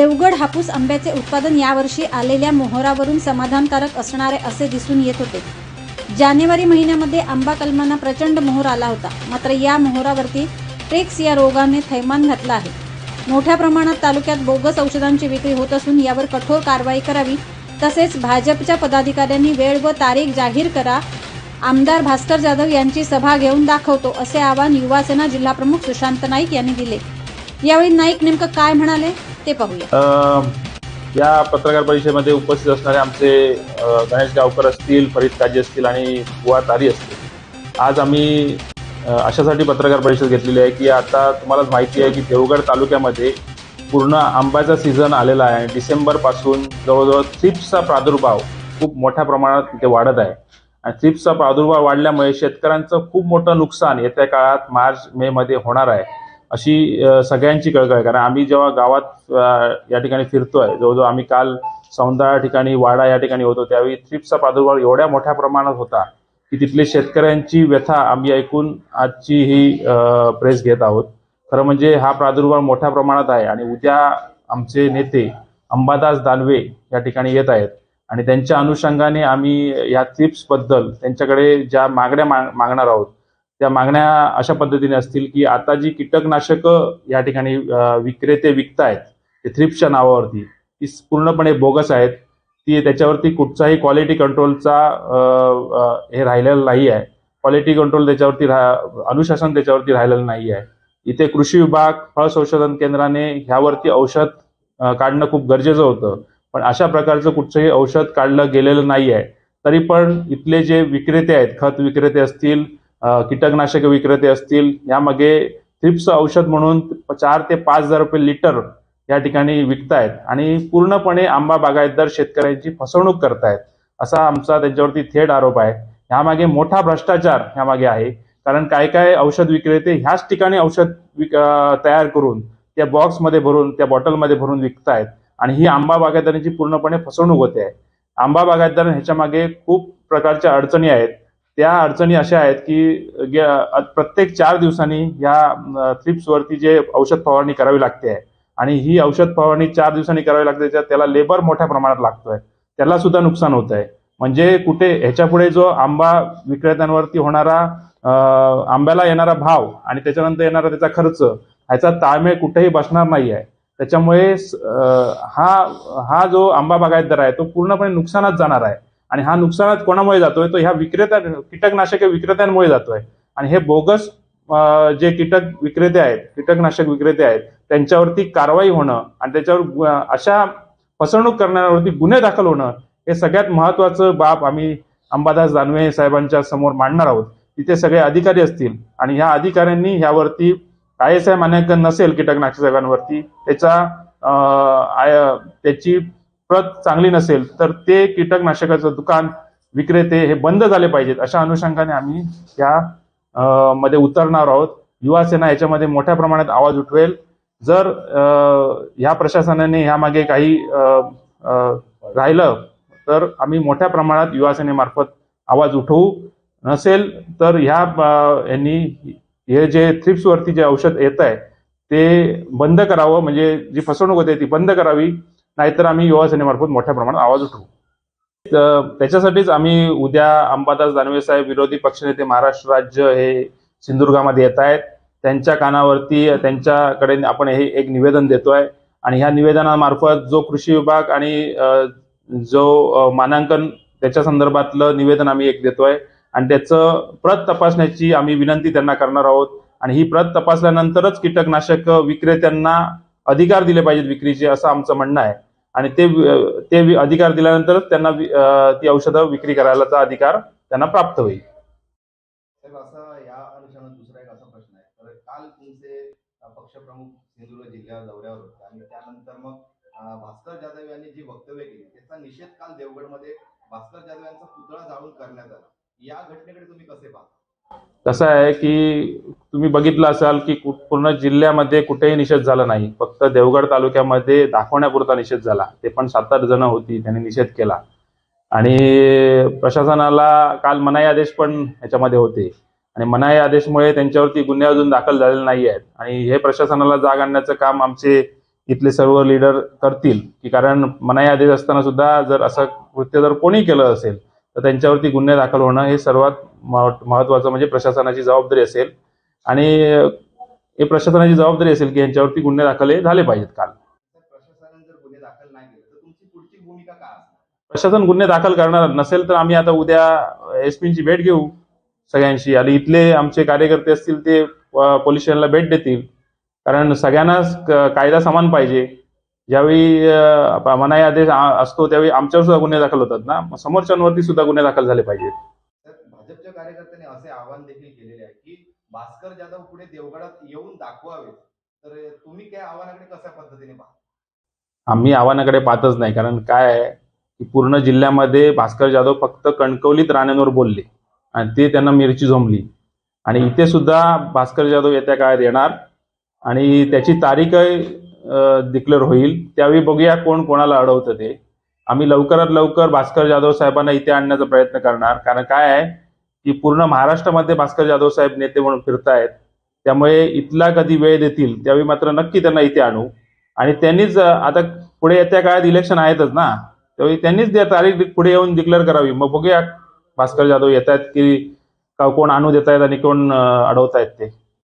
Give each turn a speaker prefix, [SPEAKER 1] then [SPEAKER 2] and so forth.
[SPEAKER 1] देवगड हापूस आंब्याचे उत्पादन यावर्षी आलेल्या मोहरावरून समाधानकारक असणारे असे दिसून येत होते. जानेवारी महिन्यामध्ये आंबा कलमांना प्रचंड मोहर आला होता. मात्र या मोहरावरती ट्रेक्स या रोगाने थैमान घातला आहे. मोठ्या प्रमाणात तालुक्यात बोगस औषधांची विक्री होत असून यावर कठोर कारवाई करावी तसेच भाजपच्या पदाधिकाऱ्यांनी वेळ व तारीख जाहीर करा आमदार भास्कर जाधव यांची सभा घेऊन दाखवतो असे आवाहन युवासेना जिल्हाप्रमुख सुशांत नाईक यांनी दिले. यावेळी नाईक नेमकं काय म्हणाले? ते पाहूया.
[SPEAKER 2] या पत्रकार परिषदेमध्ये उपस्थित असणारे आमचे गणेश गावकर असतील फरीद काजी असतील आणि बुवा तारी असतील. आज आम्ही अशासाठी पत्रकार परिषद घेतलेली आहे की आता तुम्हालाच माहिती आहे की देवगड तालुक्यामध्ये पूर्ण आंब्याचा सीझन आलेला आहे. आणि डिसेंबरपासून जवळजवळ थ्रिप्सचा प्रादुर्भाव खूप मोठ्या प्रमाणात तिथे वाढत आहे. आणि थ्रिप्सचा प्रादुर्भाव वाढल्यामुळे शेतकऱ्यांचं खूप मोठं नुकसान येत्या काळात मार्च मे मध्ये होणार आहे. अशी सगळ्यांची कळकळ आहे. कारण आम्ही जेव्हा गावात या ठिकाणी फिरतोय जवळजवळ आम्ही काल सौंदा ठिकाणी वाडा या ठिकाणी होतो त्यावेळी थ्रिप्सचा प्रादुर्भाव एवढ्या मोठ्या प्रमाणात होता की तिथले शेतकऱ्यांची व्यथा आम्ही ऐकून आजची ही प्रेस घेत आहोत. खरं म्हणजे हा प्रादुर्भाव मोठ्या प्रमाणात आहे आणि उद्या आमचे नेते अंबादास दानवे या ठिकाणी येत आहेत. आणि त्यांच्या अनुषंगाने आम्ही या थ्रिप्सबद्दल त्यांच्याकडे ज्या मागण्या मागणार आहोत त्या मागण्या अशा पद्धतीने असतील की आता जी कीटकनाशकं या ठिकाणी विक्रेते विकतायत ते थ्रिप्सच्या नावावरती ती पूर्णपणे बोगस आहेत. ती त्याच्यावरती कुठचाही क्वालिटी कंट्रोलचा हे राहिलेलं नाही आहे क्वालिटी कंट्रोल त्याच्यावरती रा अनुशासन त्याच्यावरती राहिलेलं नाही आहे इथे कृषी विभाग फळ संशोधन केंद्राने ह्यावरती औषध काढणं खूप गरजेचं होतं. पण अशा प्रकारचं कुठचंही औषध काढलं गेलेलं नाही आहे तरी पण इथले जे विक्रेते आहेत खत विक्रेते असतील कीटकनाशक विक्रेते असतील यामागे थ्रिप्स औषध म्हणून चार ते पाच हजार रुपये लिटर या ठिकाणी विकतायत. आणि पूर्णपणे आंबा बागायतदार शेतकऱ्यांची फसवणूक करतायत असा आमचा त्यांच्यावरती थेट आरोप आहे. ह्यामागे मोठा भ्रष्टाचार ह्यामागे आहे. कारण काय काय औषध विक्रेते ह्याच ठिकाणी औषध विक तयार करून त्या बॉक्समध्ये भरून त्या बॉटलमध्ये भरून विकतायत. आणि ही आंबा बागायतदारांची पूर्णपणे फसवणूक होते. आहे आंबा बागायतदार ह्याच्या मागे खूप प्रकारच्या अडचणी आहेत. त्या अडचणी अशा आहेत की प्रत्येक चार दिवसांनी या थ्रिप्सवरती जे औषध फवारणी करावी लागते आहे. आणि ही औषध फवारणी चार दिवसांनी करावी लागते त्याला लेबर मोठ्या प्रमाणात लागतोय. त्याला सुद्धा नुकसान होत आहे म्हणजे कुठे ह्याच्यापुढे जो आंबा विक्रेत्यांवरती होणारा आंब्याला येणारा भाव आणि त्याच्यानंतर येणारा त्याचा खर्च ह्याचा ताळमेळ कुठेही बसणार नाही आहे त्याच्यामुळे हा हा जो आंबा बागायतदार आहे तो पूर्णपणे नुकसानात जाणार आहे. आणि हा नुकसानात कोणामुळे जातोय? तो ह्या विक्रेत्या कीटकनाशके विक्रेत्यांमुळे जातोय. आणि हे बोगस जे कीटक विक्रेते आहेत कीटकनाशक विक्रेते आहेत त्यांच्यावरती कारवाई होणं आणि त्याच्यावर अशा फसवणूक करणाऱ्यावरती गुन्हे दाखल होणं हे सगळ्यात महत्वाचं बाब आम्ही अंबादास दानवे साहेबांच्या समोर मांडणार आहोत. तिथे सगळे अधिकारी असतील आणि ह्या अधिकाऱ्यांनी ह्यावरती आय एस आय मान्यांकन नसेल कीटकनाशकांवरती त्याचा आय- त्याची प्रत चांगली नसेल तर ते कीटकनाशकाचं दुकान विक्रेते हे बंद झाले पाहिजेत अशा अनुषंगाने आम्ही या मध्ये उतरणार आहोत. युवा सेना याच्यामध्ये मोठ्या प्रमाणात आवाज उठवेल. जर ह्या प्रशासनाने ह्यामागे काही राहिलं तर आम्ही मोठ्या प्रमाणात युवा सेनेमार्फत आवाज उठवू. नसेल तर ह्या यांनी हे जे थ्रिप्सवरती जे औषध येत आहे ते बंद करावं म्हणजे जी फसवणूक होते ती बंद करावी. नाहीतर आम्ही युवा सेनेमार्फत मोठ्या प्रमाणात आवाज उठवू. तर त्याच्यासाठीच आम्ही उद्या अंबादास दानवे साहेब विरोधी पक्षनेते महाराष्ट्र राज्य हे सिंधुदुर्गामध्ये येत आहेत. त्यांच्या कानावरती त्यांच्याकडे आपण हे एक निवेदन देतोय. आणि ह्या निवेदनामार्फत जो कृषी विभाग आणि जो मानांकन त्याच्या संदर्भातलं निवेदन आम्ही एक देतोय. आणि त्याचं प्रत तपासण्याची आम्ही विनंती त्यांना करणार आहोत. आणि ही प्रत तपासल्यानंतरच कीटकनाशक विक्रेत्यांना अधिकार दिले पाहिजेत विक्रीचे असं आमचं म्हणणं आहे. आणि ते ते अधिकार दिल्यानंतरच त्यांना ती औषधं विक्री करायला अधिकार त्यांना प्राप्त होईल.
[SPEAKER 3] असा या दुसरा एक असा प्रश्न आहे. काल तुमचे पक्षप्रमुख दौऱ्यावर आणि त्यानंतर मग भास्कर जाधव यांनी जी वक्तव्य केली त्याचा निषेध काल देवगडमध्ये भास्कर जाधव यांचा पुतळा जाळून करण्यात आला. या घटनेकडे तुम्ही कसे पाहता?
[SPEAKER 2] कसं आहे की तुम्ही बघितलं असाल की पूर्ण जिल्ह्यामध्ये कुठेही निषेध झाला नाही. फक्त देवगड तालुक्यामध्ये दाखवण्यापुरता निषेध झाला. ते पण सात आठ जण होती त्यांनी निषेध केला. आणि प्रशासनाला काल मनाई आदेश पण ह्याच्यामध्ये होते. आणि मनाई आदेशमुळे त्यांच्यावरती गुन्हे अजून दाखल झालेले नाही आहेत. आणि हे प्रशासनाला जाग आणण्याचं काम आमचे इथले सर्व लीडर करतील. की कारण मनाई आदेश असताना सुद्धा जर असं कृत्य जर कोणी केलं असेल तर त्यांच्यावरती गुन्हे दाखल होणं हे सर्वात मह- महत्त्वाचं म्हणजे प्रशासनाची जबाबदारी असेल. आणि हे प्रशासनाची जबाबदारी असेल की यांच्यावरती गुन्हे दाखल हे झाले पाहिजेत काल. प्रशासन गुन्हे दाखल करणार नसेल तर आम्ही आता उद्या एस पीची भेट घेऊ सगळ्यांशी. आणि इथले आमचे कार्यकर्ते असतील ते पोलीस स्टेशनला भेट देतील. कारण सगळ्यांनाच कायदा समान पाहिजे. ज्यावेळी मनाई आदेश असतो त्यावेळी आमच्यावर सुद्धा गुन्हे दाखल होतात ना? समोरच्यांवरती सुद्धा गुन्हे दाखल झाले पाहिजेत.
[SPEAKER 3] भाजपच्या कार्यकर्त्यांनी असे आवाहन देखील केलेले आहे की भास्कर जाधव पुढे देवगडात येऊन दाखवावे तर तुम्ही त्या आव्हानाकडे कशा पद्धतीने पाहता?
[SPEAKER 2] आम्ही आव्हानाकडे पाहतच नाही. कारण काय आहे की पूर्ण जिल्ह्यामध्ये भास्कर जाधव फक्त कणकवलीत राण्यांवर बोलले. आणि ते त्यांना मिरची झोंबली. आणि इथे सुद्धा भास्कर जाधव येत्या काळात येणार. आणि त्याची तारीखही डिक्लेअर होईल. त्यावेळी बघूया कोण कोणाला अडवतं ते. आम्ही लवकरात लवकर भास्कर जाधव साहेबांना इथे आणण्याचा प्रयत्न करणार. कारण काय आहे की पूर्ण महाराष्ट्रामध्ये भास्कर जाधव साहेब नेते म्हणून फिरतायत. त्यामुळे इथला कधी वेळ देतील त्यावेळी मात्र नक्की त्यांना इथे आणू. आणि त्यांनीच आता पुढे येत्या काळात इलेक्शन आहेतच ना. त्यावेळी त्यांनीच त्या तारीख पुढे येऊन डिक्लेअर करावी. मग बघूया भास्कर जाधव येत आहेत की का कोण आणू देत आहेत आणि कोण अडवतायत ते.